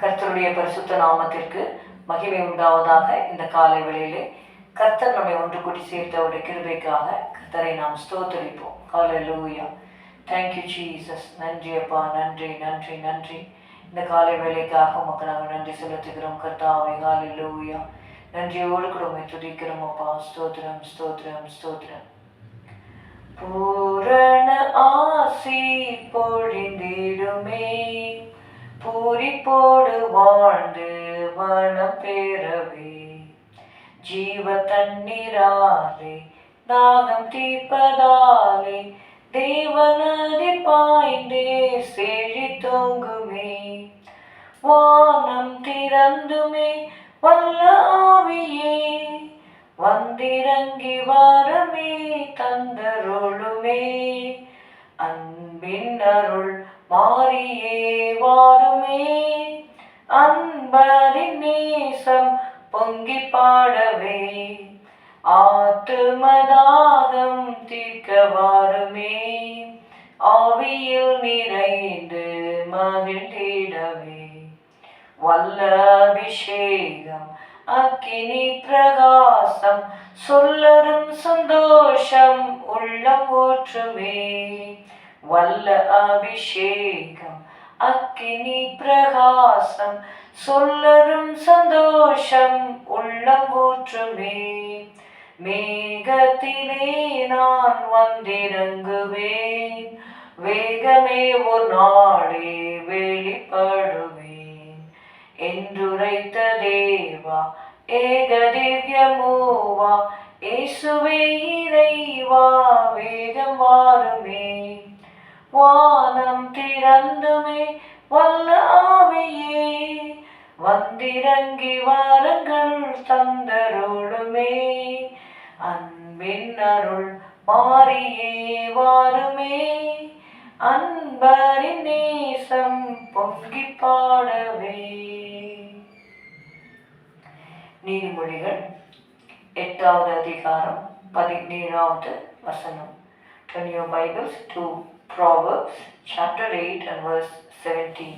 கர்த்தருடைய பரிசுத்த நாமத்திற்கு மகிமை உண்டாவதாக இந்த காலை வேளையிலே கர்த்தர் நம்மை ஒன்று கூட்டி சேர்த்தவருடைய கிருபைக்காக கர்த்தரை நாம் ஸ்தோத்தரிப்போம். காலை லூயா தேங்க்யூ ஜீசஸ் நன்றி அப்பா. நன்றி நன்றி நன்றி. இந்த காலை வேலைக்காக உமக்கு நாங்கள் நன்றி செலுத்துகிறோம். கர்த்தாவை ஹalleluya நன்றியோடு கூட உம்மை துதிக்கிறோம் அப்பா. ஸ்தோத்திரம் ஸ்தோத்திரம் ஸ்தோத்திரம். பூரண ஆசி பொழிந்திடுமே. பூரிப்போடு வாழ்ந்து வளம் பெறவே. ஜீவ தண்ணீராலே தாகம் தீர்ப்பதாலே தேவநதி பாய்ந்தே செழி தோங்குமே. வானம் திறந்துமே வல்லாவியே வந்திறங்கி வாரமே தந்தருளுமே. அன்பின் அருள் மாறியே வாருமே அன்பரின் நேசம் பொங்கி பாடவே. ஆத்துமதாகம் தீர்க்க வாருமே. ஆவியில் நிறைந்து மகிழ்ந்திடவே. வல்ல அபிஷேகம் அக்கினி பிரகாசம் சொல்லரும் சந்தோஷம் உள்ளம் ஊற்றுமே. வல்ல அபிஷேகம் அக்கினி பிரகாசம் சொல்லரும் சந்தோஷம் உள்ளம் ஊற்றுமே. மேகத்திலே நான் வந்திறங்குவேன் வேகமே ஒரு நாளே வெளிப்படுவேன் என்றுரைத்த தேவா ஏக திவ்யமூவா இயேசுவே இறைவா வேகம் வாருமே. வானம் திறந்துமே வல்ல ஆவியே வந்திறங்கி வாரங்கள் தந்தருளுமே அன்பின் அருள் மாறியே வாருமே. அன்பரின் நேசம் பொங்கி பாடவே. நீதிமொழிகள் எட்டாவது அதிகாரம் பதினேழாவது வசனம். Turn your Bibles to Proverbs chapter 8 and verse 17.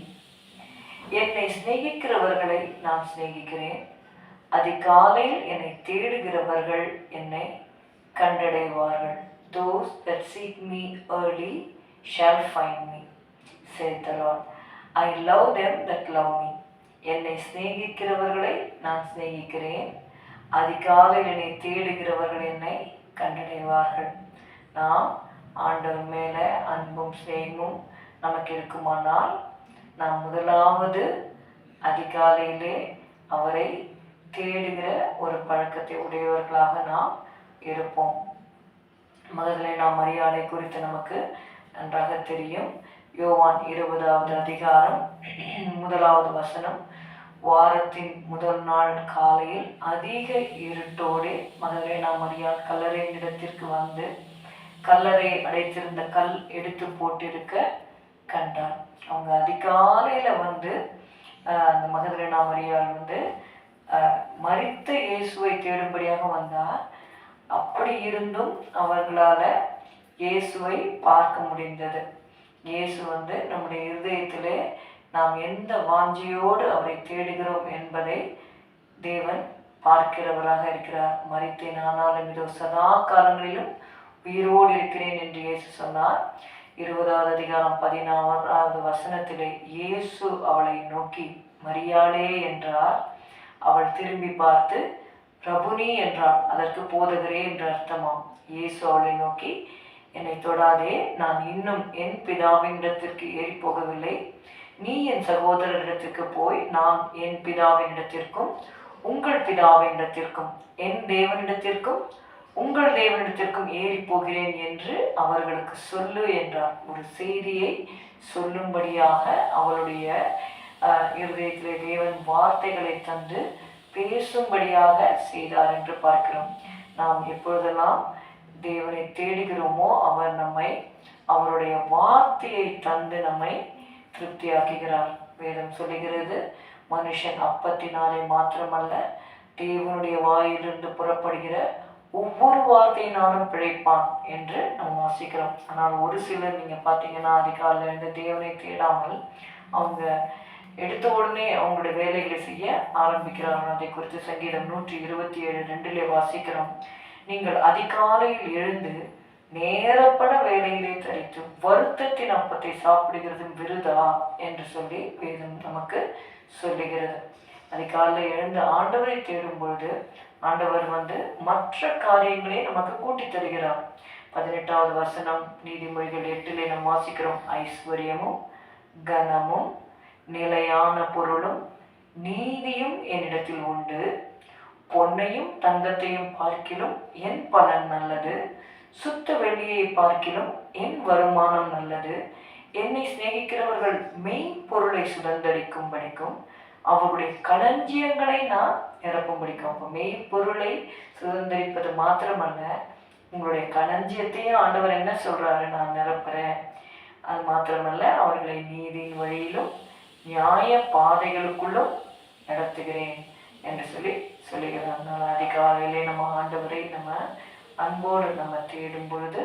என்னை சிநேகிக்கிறவர்களை நான் சிநேகிக்கிறேன். அதிகாலையில் என்னை தேடுகிறவர்கள் என்னை கண்டடைவார்கள். Those that seek me early shall find me said I love them that love me என்னை சிநேகிக்கிறவர்களை நான் சிநேகிக்கிறேன். அதிகாலையில் என்னை தேடுகிறவர்கள் என்னை கண்டடைவார்கள். நாம் ஆண்டவர் மேலே அன்பும் சேமும் நமக்கு இருக்குமானால் நாம் முதலாவது அதிகாலையிலே அவரை தேடுகிற ஒரு பழக்கத்தை உடையவர்களாக நாம் இருப்போம். முதல்ல நாம் மரியாதை குறித்து நமக்கு நன்றாக தெரியும். யோவான் இருபதாவது அதிகாரம் முதலாவது வசனம். வாரத்தின் முதல் நாள் காலையில் அதிக இருட்டோடு மதுரை நாம் மரியாள் கல்லறையின் இடத்திற்கு வந்து கல்லறை அடைத்திருந்த கல் எடுத்து போட்டிருக்க கண்டார். அவங்க அதிகாலையில் வந்து அந்த மகதலேனா வந்து மறித்த இயேசுவை தேடும்படியாக வந்தார். அப்படி இருந்தும் அவர்களால் இயேசுவை பார்க்க முடிந்தது. இயேசு வந்து நம்முடைய இருதயத்திலே நாம் எந்த வாஞ்சியோடு அவரை தேடுகிறோம் என்பதை தேவன் பார்க்கிறவராக இருக்கிறார். மறித்தேன் ஆனாலும் இதோ சதா காலங்களிலும் உயிரோடு இருக்கிறேன் என்று இயேசு சொன்னார். இருபதாவது அதிகாரம் பதினாறாவது வசனத்திலே இயேசு அவளை நோக்கி மரியாளே என்றார். அவள் திரும்பி பார்த்து பிரபுனி என்றான். அதற்கு போதகரே என்று அர்த்தமாம். இயேசு அவளை நோக்கி என்னை தொடாதே நான் இன்னும் என் பிதாவினிடத்திற்கு ஏறி போகவில்லை நீ என் சகோதரரிடத்திற்கு போய் நான் என் பிதாவினிடத்திற்கும் உங்கள் பிதாவினிடத்திற்கும் என் தேவனிடத்திற்கும் உங்கள் தேவனிடத்திற்கும் ஏறி போகிறேன் என்று அவர்களுக்கு சொல்லு என்றார் ஒரு செய்தியை சொல்லும்படியாக அவளுடைய இருதயத்திலே தேவன் வார்த்தைகளை தந்து பேசும்படியாக செய்தார் என்று பார்க்கிறோம். நாம் எப்பொழுதெல்லாம் தேவனை தேடுகிறோமோ அவர் நம்மை அவருடைய வார்த்தையை தந்து நம்மை திருப்தியாக்குகிறார். வேதம் சொல்லுகிறது மனுஷன் அப்பத்தினாலே மாத்திரமல்ல தேவனுடைய வாயிலிருந்து புறப்படுகிற ஒவ்வொரு வார்த்தையினாலும் பிழைப்பான் என்று நம்ம வாசிக்கிறோம். ஆனால் ஒரு சிலர் நீங்கள் பார்த்தீங்கன்னா அதிகாலையில் இருந்து தேவனை தேடாமல் அவங்க எடுத்த உடனே அவங்களுடைய வேலைகளை செய்ய ஆரம்பிக்கிறார்கள். அதை குறித்து சங்கீதம் நூற்றி இருபத்தி ஏழு ரெண்டிலே வாசிக்கிறோம். நீங்கள் அதிகாலையில் எழுந்து நேரப்பட வேலையிலே தரித்து வருத்தத்தின் அப்பத்தை சாப்பிடுகிறதும் விருதா என்று சொல்லி வேதம் நமக்கு சொல்லுகிறது. அதிகாலையில் எழுந்து ஆண்டவரை தேடும் பொழுது ஆண்டவர் வந்து மற்ற காரியங்களை நமக்கு கூட்டி தருகிறார். பதினெட்டாவது வசனம் நீதிமொழிகள் எட்டிலே நம் வாசிக்கிறோம். ஐஸ்வர்யமும் கனமும் நிலையான பொருளும் நீதியும் என்னிடத்தில் உண்டு. பொன்னையும் தங்கத்தையும் பார்க்கிலும் என் பலன் நல்லது. சுத்த வெள்ளியை பார்க்கிலும் என் வருமானம் நல்லது. என்னை சிநேகிக்கிறவர்கள் மெய் பொருளை சுதந்தரிக்கும் படிக்கும் அவருடைய களஞ்சியங்களை நான் நிரப்பும்படிக்கும் அப்போ மெய்ப்பொருளை சுதந்திரிப்பது மாத்திரமல்ல உங்களுடைய களஞ்சியத்தையும் ஆண்டவர் என்ன சொல்கிறாரு நான் நிரப்புறேன். அது மாத்திரமல்ல அவர்களை நீதியின் வழியிலும் நியாய பாதைகளுக்குள்ளும் நடத்துகிறேன் என்று சொல்லி சொல்லுகிறார். அதனால் அதிகாலையிலே நம்ம ஆண்டவரை நம்ம அன்போடு நம்ம தேடும் பொழுது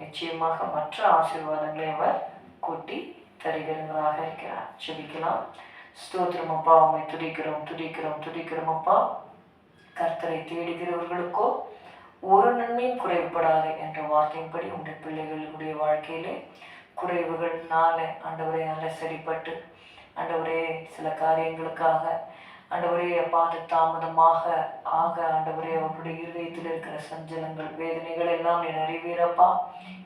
நிச்சயமாக மற்ற ஆசீர்வாதங்களை அவர் கூட்டி தருகிறவர்களாக இருக்கிறார். செபிக்கலாம் ஸ்தோத்திரம் அப்பா உண்மை துதிக்கிறோம் துதிக்கிறோம் துதிக்கிறோம் அப்பா கர்த்தரை தேடுகிறவர்களுக்கோ ஒரு நன்மையும் குறைவுபடாது என்ற வார்த்தையின்படி உங்கள் பிள்ளைகளுடைய வாழ்க்கையிலே குறைவுகள் நாளை ஆண்டவரே அலசரிப்பட்டு ஆண்டவரே சில காரியங்களுக்காக ஆண்டவரே பாத தாமதமாக ஆக ஆண்டவரே அவருடைய இருதயத்தில் இருக்கிற சஞ்சலங்கள் வேதனைகள் எல்லாம் நீ அறிவீரப்பா.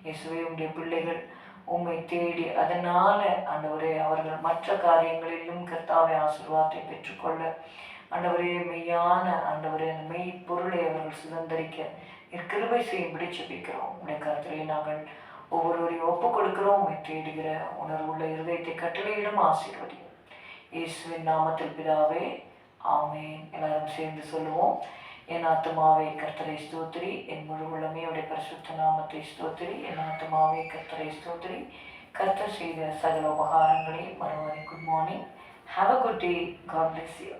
இயேசுவே உடைய பிள்ளைகள் உம்மை தேடி அதனால ஆண்டவரே அவர்கள் மற்ற காரியங்களிலும் கர்த்தாவை ஆசீர்வாதத்தை பெற்றுக்கொள்ள. ஆண்டவரே மெய்யான ஆண்டவரே அந்த மெய் பொருளை அவர்கள் சுதந்திரிக்க கிருபை செய்யும்படி செபிக்கிறோம் உடைய கருத்திலே நாங்கள் ஒவ்வொருவரையும் ஒப்புக் கொடுக்கிறோம் உம்மை தேடுகிற உணர்வுள்ள இருதயத்தை கட்டளையிடும் ஆசீர்வதியும். இயேசுவின் நாமத்தில் பிதாவே ஆமேன். எல்லாரும் சேர்ந்து சொல்லுவோம். என் ஆத்மாவை கர்த்தரை ஸ்தோத்திரி. என் முழு உள்ளமே உடைய பரிசுத்த நாமத்தை ஸ்தோத்திரி. என் ஆத்மாவை கர்த்தரை ஸ்தோத்திரி. கர்த்தர் செய்த சகல உபகாரங்களை மறுவாரி good morning have a good day God bless you